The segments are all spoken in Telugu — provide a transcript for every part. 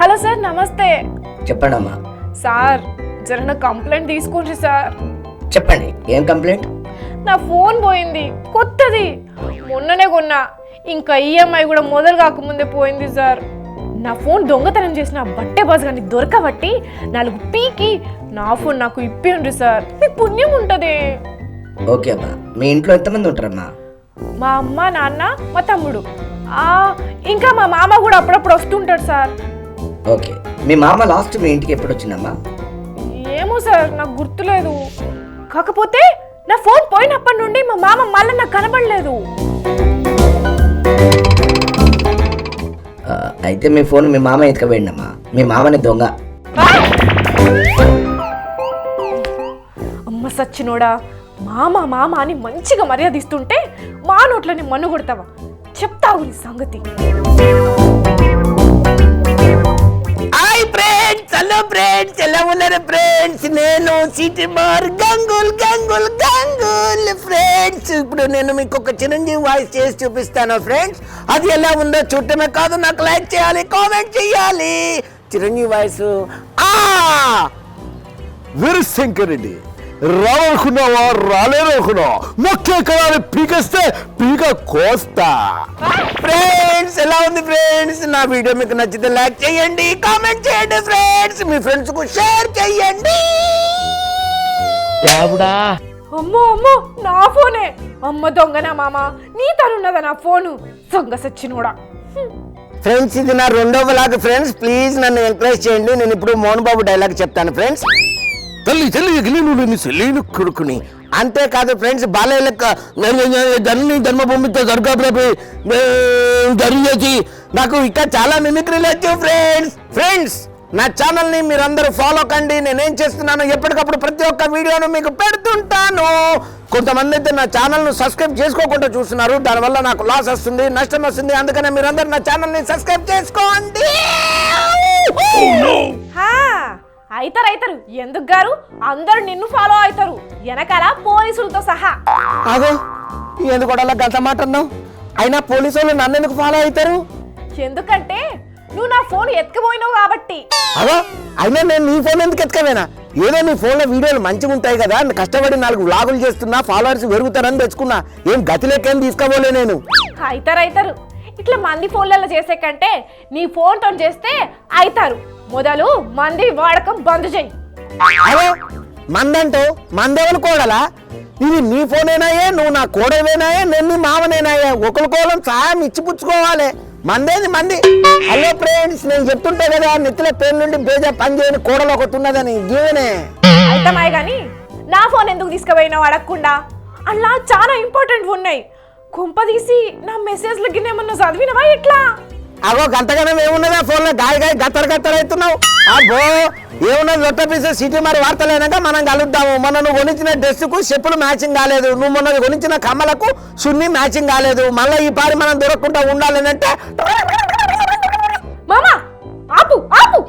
హలో సార్ నమస్తే. చెప్పండి అమ్మా సార్ జర నా కంప్లైంట్ తీసుకోండి సార్. చెప్పండి ఏం కంప్లైంట్? నా ఫోన్ పోయింది కొత్తది. మొన్ననే కొన్నా ఇంకా ఈఎంఐ కూడా మొదలు కాకముందే పోయింది సార్. నా ఫోన్ దొంగతనం చేసిన బట్టే బస్ కానీ దొరకబట్టి నాలుగు పీకి నా ఫోన్ నాకు ఇప్పియండి సార్. మీకు పుణ్యం ఉంటుంది. ఓకే అమ్మా మీ ఇంట్లో ఎంతమంది ఉంటారమ్మా? మా అమ్మ నాన్న మా తమ్ముడు. ఇంకా మా మామ కూడా అప్పుడప్పుడు వస్తుంటాడు సార్. ఓకే. మీ మామ లాస్ట్ మీ ఇంటికి ఎప్పుడు వచ్చిందమ్మా? ఏమో సార్ నాకు గుర్తులేదు. కాకపోతే నా ఫోన్ పోయినప్పటి నుండి మా మామ మళ్ళీ నాకు కనబడలేదు. ఆ, అయితే మీ ఫోన్ మీ మామ ఎత్తుకపోయిందమ్మా మీ మామని దొంగ. అమ్మ సచ్చినోడా మామ మామ అని మంచిగా మర్యాద ఇస్తుంటే మా నోట్లని మన్ను కొడతావా? చెప్తావు నీ సంగతి. హాయ్ ఫ్రెండ్స్ హలో ఫ్రెండ్స్ ఎలా ఉన్నారు ఫ్రెండ్స్ నేను సిటీ బార్ గంగుల్ గంగుల్ గంగుల్ ఫ్రెండ్స్ ఇప్పుడు నేను మీకు ఒక చిరంజీవి వాయిస్ చేసి చూపిస్తాను ఫ్రెండ్స్ అది ఎలా ఉందో చూడటమే కాదు నాకు లైక్ చేయాలి కామెంట్ చేయాలి. చిరంజీవి వాయిస్ ఆ! వీరశంకర్ రెడ్డి. రావాలనుకున్నావా? రాలేదనుకున్నావా? మొక్కే కళాన్ని పీకేస్తే పీక కోస్తా. ఫ్రెండ్స్ ఎలా ఉంది ఫ్రెండ్స్? నా వీడియో మీకు నచ్చితే లైక్ చేయండి కామెంట్ చేయండి ఫ్రెండ్స్. మీ ఫ్రెండ్స్కు షేర్ చేయండి. అమ్మో అమ్మో నా ఫోనే. అమ్మ దొంగనా మామ? నీ తనున్నదా నా ఫోను? దొంగ సచ్చినోడా. ఫ్రెండ్స్ ఇది నా రెండవ లాగ్ ఫ్రెండ్స్. ప్లీజ్ నన్ను ఎంకరేజ్ చేయండి. నేను ఇప్పుడు మోహన్ బాబు డైలాగ్ చెప్తాను ఫ్రెండ్స్. తల్లి తల్లి ఎగిలిను లేని సెలీను కొడుకుని అంతేకాదు ఫ్రెండ్స్ బాలయ్యలకు ధర్ని ధర్మభూమితో దర్గాప్రభి జరిగేసి నాకు ఇంకా చాలా మిమిక్రీలు వచ్చు ఫ్రెండ్స్. ఫ్రెండ్స్ నా ఛానల్ని మీరందరూ ఫాలో కండి. నేనేం చేస్తున్నాను ఎప్పటికప్పుడు ప్రతి ఒక్క వీడియోను మీకు పెడుతుంటాను. కొంతమంది అయితే నా ఛానల్ను సబ్స్క్రైబ్ చేసుకోకుండా చూస్తున్నారు. దానివల్ల నాకు లాస్ వస్తుంది నష్టం వస్తుంది. అందుకనే మీరందరూ నా ఛానల్ని సబ్స్క్రైబ్ చేసుకోండి. హా. అయితారు అయితారు. ఎందుకు గారు? అందరూ నిన్ను ఫాలో అవుతారు. వెనకాల పోలీసులతో సహా. అదో ఎందుకు అలా గంట మాట అన్నావు? అయినా పోలీసు వాళ్ళు నన్ను ఎందుకు ఫాలో అవుతారు? ఎందుకంటే నువ్వు నా ఫోన్ ఎత్తుకుపోయినావు కాబట్టి. అదో అయినా నేను నీ ఫోన్ ఎందుకు ఎత్తుకవేనా ఏదో నీ ఫోన్లో వీడియోలు మంచిగా ఉంటాయి కదా కష్టపడి నాలుగు వ్లాగులు చేస్తున్నా ఫాలోవర్స్ పెరుగుతారని తెచ్చుకున్నా ఏం గతి లెక్కేం తీసుకోబోలే నేను? అయితారు అయితారు. ఇట్లా మంది ఫోన్లలో చేసే కంటే నీ ఫోన్తో చేస్తే అయితారు. మొదలు మంది వాడకం బంద్ చెయ్యి అదే మందంటూ మందెవరు కోడలా? ఇది నీ ఫోనేనాయే నువ్వు నా కోడవేనాయే నేను నీ మామనేనాయే. ఒకరి కోలం సాయం ఇచ్చిపుచ్చుకోవాలి మందేది మంది? హలో ఫ్రెండ్స్ నేను చెప్తుంటే కదా నెత్తిల పేరు నుండి బేజా పని చేయని కోడలు ఒకటి ఉన్నదని. జీవనే. అయితమాయి కానీ నా ఫోన్ ఎందుకు తీసుకుపోయినావు అడగకుండా? అలా చాలా ఇంపార్టెంట్ ఉన్నాయి. కుంపదీసి నా మెసేజ్లు గిన్నేమన్నా చదివినవా ఎట్లా అగో గంతగానం ఏమున్నదా ఫోన్లో? గాయ గాయ గత్తర గత్తర అవుతున్నావు. అబ్బో ఏమున్నది లొట్ట పీసే? సిటీ మరి వార్తలేనాక మనం కలుద్దాము. మొన్న నువ్వు కొనిచ్చిన డ్రెస్సుకు చెప్పులు మ్యాచింగ్ కాలేదు. నువ్వు మొన్న కొనిచ్చిన కమ్మలకు సున్ని మ్యాచింగ్ కాలేదు. మళ్ళీ ఈ పారి మనం దొరకకుండా ఉండాలని అంటే మామా ఆపు ఆపు.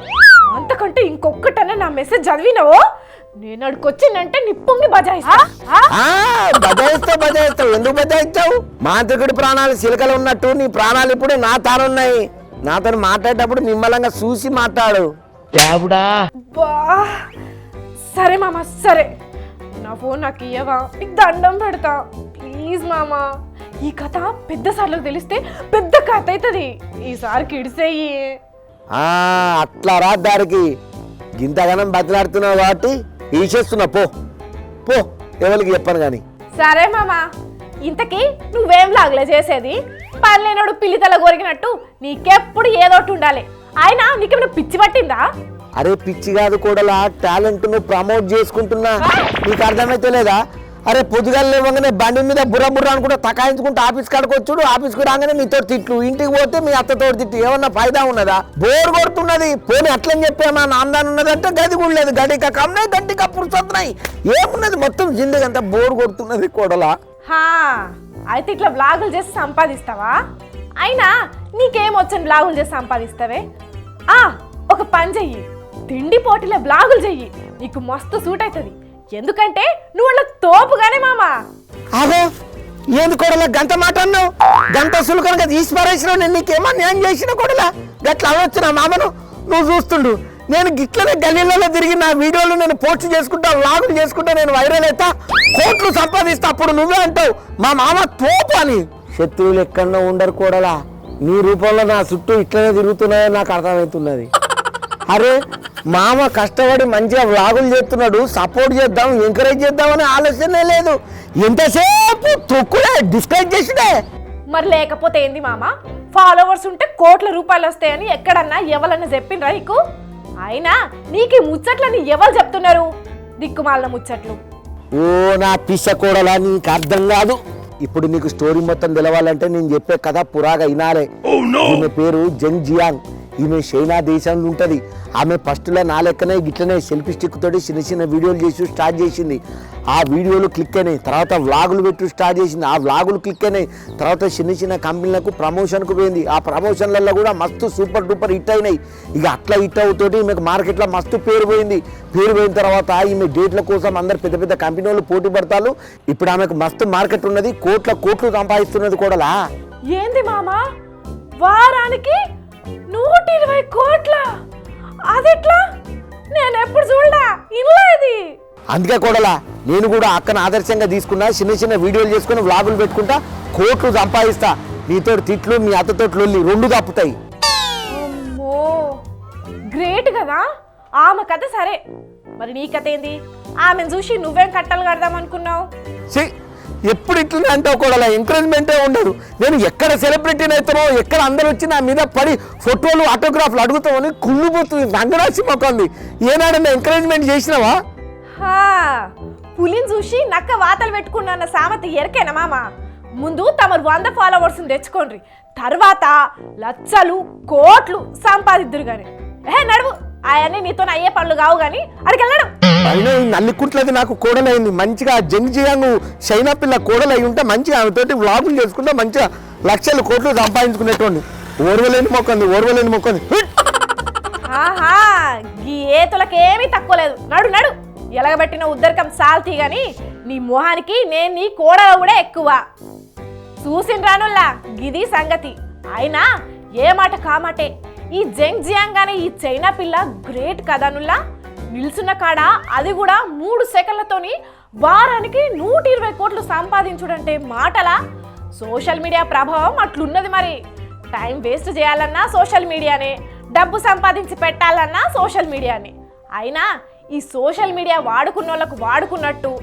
అంతకంటే ఇంకొక్కటనే నా మెసేజ్ చదివినవో? నేను అడుకొచ్చిందంటే నిప్పుంగి బజాయిస్తా. బజాయిస్తావు ఎందుకు బజాయిస్తావు? మాంత్రికుడి ప్రాణాలు సిలకలు ఉన్నట్టు నీ ప్రాణాలు ఇప్పుడు నా తానున్నాయి. నాతో మాట్లాడేటప్పుడు నిమ్మలంగా చూసి మాట్లాడు. బా సరే మామ సరే. నా ఫోన్ నాకు ఇయ్యవా? నీకు దండం పెడతా. ప్లీజ్ మామా. ఈ కథ పెద్ద సార్లకు తెలిస్తే పెద్ద కథ అవుతుంది. ఈసారి కిడిసేయి. ఆ అట్లా రా దారికి గింతగానం బతిలాడుతున్నావు కాబట్టి ఈసేస్తున్నా పో. పో ఎవరికి చెప్పను కానీ సరే మామా ఇంతకీ నువ్వేం లాగలే చేసేది? పనిలేనోడు పిల్లితల కొరికినట్టు నీకెప్పుడు ఏదోటి ఉండాలి. అయినా నీకేమైనా పిచ్చి పట్టిందా? అరే పిచ్చి కాదు కూడా టాలెంట్ను ప్రమోట్ చేసుకుంటున్నా. నీకు అర్థమైతే లేదా అరే పొద్దుగాలు లేవగానే బండి మీద బుర్ర బుర్ర అనుకుంటా తకాయించుకుంటూ ఆఫీస్ కాడికి వచ్చాడు ఆఫీస్కి రాగానే మీతో తిట్లు. ఇంటికి పోతే మీ అత్తతో తిట్టు ఏమన్నా ఫైదా ఉన్నదా? బోర్ కొడుతున్నది. పోనీ అట్లని చెప్పామా? నాందాన్ ఉన్నదంటే గది కూడా లేదు. గడిక కమ్మే గడ్డి కప్పుడు ఏమున్నది? మొత్తం జిందగీ అంతా బోర్ కొడుతున్నది కోడలా. హా అయితే ఇట్లా బ్లాగులు చేసి సంపాదిస్తావా? అయినా నీకేం వచ్చని బ్లాగులు చేసి సంపాదిస్తావే? ఆ ఒక పని చెయ్యి. తిండి పోటీలో బ్లాగులు చెయ్యి. నీకు మస్తు సూట్ అవుతుంది. ఎందుకంటే నువ్వు అలా తోపుగానే మామా. అదే ఏంది కొడలా? గంట మాట అన్నావు. గంట సులుకనగా తీసి పారేసినావు నేను నీకేమో నేను చేసిన కొడలా? గట్లా అవ్వచ్చు నా మామను? నువ్వు చూస్తుండు. నేను గిట్లనే గల్లీలలో తిరిగి నా వీడియోలు నేను పోస్ట్ చేసుకుంటా లాగులు చేసుకుంటా నేను వైరల్ అవుతా కోట్లు సంపాదిస్తా అప్పుడు నువ్వే అంటావు. మా మామ తోపు అని. శత్రువులు ఎక్కడో ఉండరు కూడలా. నీ రూపంలో నా చుట్టూ ఇట్లనే తిరుగుతున్నాయని నాకు అర్థమవుతున్నది. అరే మామ కష్టపడి మంచిగా వ్లాగులు చేస్తున్నాడు సపోర్ట్ చేద్దాం ఎంకరేజ్ చేద్దామని ఆలోచనే లేదు. ఎంతసేపు తొక్కుడే డిస్కరేజ్ చేసుడే? మరి లేకపోతే ఏంది మామ? ఫాలోవర్స్ ఉంటే కోట్ల రూపాయలు వస్తాయని ఎక్కడన్నా ఎవరన్నా చెప్పిండ్రా నీకు? అయినా నీకు ఈ ముచ్చట్లని ఎవరు చెప్తున్నారు? దిక్కుమాలిన ముచ్చట్లు. ఓ నా పిస కూడలా నీకు అర్థం కాదు. ఇప్పుడు నీకు స్టోరీ మొత్తం తెలవాలంటే నేను చెప్పే కథ పురాగా వినాలే. ఈమె పేరు జంగ్ జియాంగ్ ఈమె చైనా దేశంలో ఉంటుంది. ఆమె ఫస్ట్లో నా లెక్కనే గిట్లనే సెల్ఫీ స్టిక్ తోటి చిన్న చిన్న వీడియోలు చేసి స్టార్ట్ చేసింది. ఆ వీడియోలు క్లిక్ అయినాయి. తర్వాత వ్లాగులు పెట్టి స్టార్ట్ చేసింది. ఆ వ్లాగులు క్లిక్ అయినాయి. తర్వాత చిన్న చిన్న కంపెనీలకు ప్రమోషన్కు పోయింది. ఆ ప్రమోషన్లలో కూడా మస్తు సూపర్ డూపర్ హిట్ అయినాయి. ఇక అట్లా హిట్ అవుతోటి ఈమెకు మార్కెట్లో మస్తు పేరు పోయింది. పేరు పోయిన తర్వాత ఈమె డేట్ల కోసం అందరు పెద్ద పెద్ద కంపెనీ వాళ్ళు పోటీ పడతారు. ఇప్పుడు ఆమెకు మస్తు మార్కెట్ ఉన్నది. కోట్ల కోట్లు సంపాదిస్తున్నది కూడా ఏంది మామా? వారానికి ఇరవై కోట్ల? అదెట్లా? నేను ఎప్పుడు చూడలా? ఇల్లేది అందుకే కూడలా నేను కూడా అక్కను ఆదర్శంగా తీసుకున్నా చిన్న చిన్న వీడియోలు చేసుకుని వ్లాగులు పెట్టుకుంటా కోట్లు సంపాదిస్తా. నీతో తిట్లు మీ అత్తతో లొల్లి రెండు తప్పుతాయి అమ్మో. గ్రేట్ కదా? ఆమె కథ సరే. మరి నీ కథ ఏంది? ఆమెను చూసి నువ్వేం కట్టలు కడదాం అనుకున్నావు ఎప్పుడు ఇట్లనే అంటావు కూడా ఎంకరేజ్మెంటే ఉండదు. నేను ఎక్కడ సెలబ్రిటీని అవుతానో ఎక్కడ అందరు వచ్చి నా మీద పడి ఫోటోలు ఆటోగ్రాఫ్లు అడుగుతామని కుళ్ళిపోతుంది రంగరాశి మొక్కంది ఏనాడన్నా ఎంకరేజ్మెంట్ చేసినావా? పులిని చూసి నక్క వాతలు పెట్టుకున్న సామెత ఎరకేనా మామ? ముందు తమరు వంద ఫాలోవర్స్ తెచ్చుకోండి తర్వాత లచ్చలు కోట్లు సంపాదిద్దురు కానీ ఏ నడువు అవన్నీ నీతో అయ్యే పనులు కావు కానీ అడిగెళ్ళడం అయినా ఈ నల్లికుట్లది నాకు కోడలైంది. మంచిగా జంగ్ జియాంగ్ చైనా పిల్ల కోడలై ఉంటే మంచిగా ఆమెతోటి వ్లాగులు చేసుకుంటే మంచిగా లక్షలు కోట్లు సంపాదించుకునేటోండి ఓర్వలేని మొక్కంది ఓర్వలేని మొక్కంది. హిట్! ఆహా గీ ఏతులకేమీ తక్కువ లేదు. నడు నడు. ఎలగబెట్టిన ఉద్దరకం సాల్తీ గాని నీ మొహానికి నేను నీ కోడల కూడా ఎక్కువ. చూసిన రానుల్లా గిది సంగతి. అయినా ఏ మాట కామాటే ఈ జంగ్ జియాంగ్ అనే ఈ చైనా పిల్ల గ్రేట్ కదనుల్లా నిల్చున్న కాడ అది కూడా మూడు సెకండ్లతోని వారానికి నూట ఇరవై కోట్లు సంపాదించుడంటే మాటలా? సోషల్ మీడియా ప్రభావం అట్లున్నది మరి. టైం వేస్ట్ చేయాలన్నా సోషల్ మీడియానే డబ్బు సంపాదించి పెట్టాలన్నా సోషల్ మీడియానే. అయినా ఈ సోషల్ మీడియా వాడుకున్న వాళ్ళకు వాడుకున్నట్టు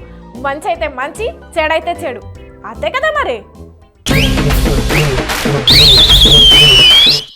మంచి అయితే మంచి చెడైతే చెడు. అంతే కదా మరి?